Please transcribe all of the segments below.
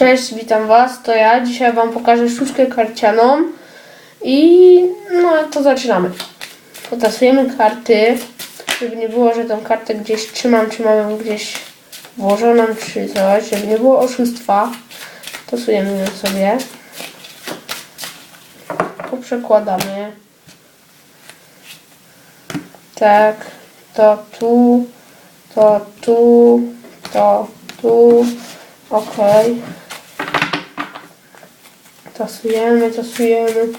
Cześć, witam Was, to ja. Dzisiaj Wam pokażę sztuczkę karcianą i no to zaczynamy. Potasujemy karty, żeby nie było, że tą kartę gdzieś trzymam, czy mam ją gdzieś włożoną, czy coś, żeby nie było oszustwa. Tasujemy ją sobie. Poprzekładamy. Tak, to tu, to tu, to tu. Okej. Tasujemy, tasujemy.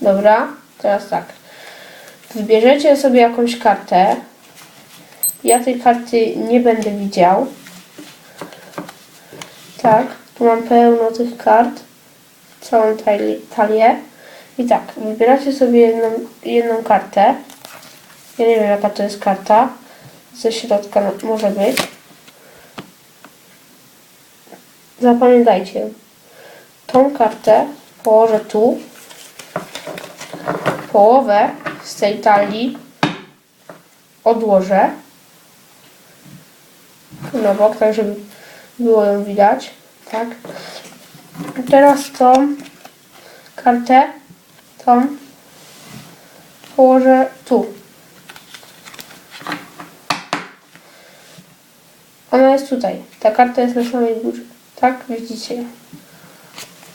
Dobra, teraz tak. Wybierzecie sobie jakąś kartę. Ja tej karty nie będę widział. Tak, tu mam pełno tych kart. Całą tali- talię. I tak, wybieracie sobie jedną, jedną kartę. Ja nie wiem jaka to jest karta. Ze środka no- może być. Zapamiętajcie. Tą kartę położę tu. Połowę z tej talii odłożę na bok, tak żeby było ją widać. Tak. I teraz tą kartę, tą położę tu. Ona jest tutaj. Ta karta jest na samej górze. Tak? Widzicie.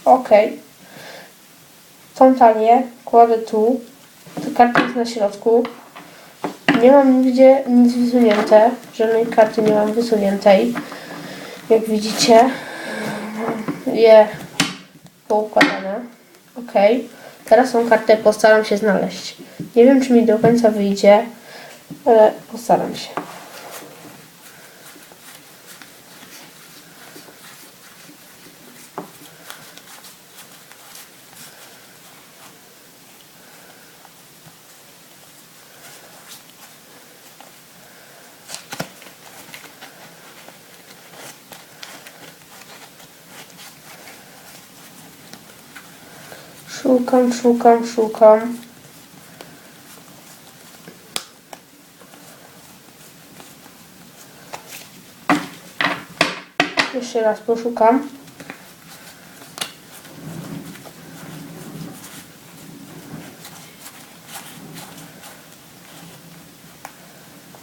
Ok. Tą talię kładę tu. Ta karta jest na środku. Nie mam nigdzie nic wysunięte. Żadnej karty nie mam wysuniętej. Jak widzicie. Je poukładane. Ok. Teraz tą kartę postaram się znaleźć. Nie wiem, czy mi do końca wyjdzie, ale postaram się. Szukam, szukam, szukam. Jeszcze raz poszukam.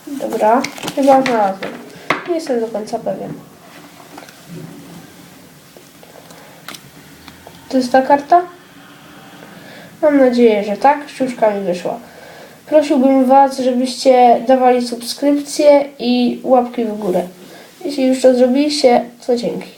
Dobra, chyba znalazłem. Nie jestem do końca pewien. To jest ta karta? Mam nadzieję, że tak. Sztuczka mi wyszła. Prosiłbym Was, żebyście dawali subskrypcje i łapki w górę. Jeśli już to zrobiliście, to dzięki.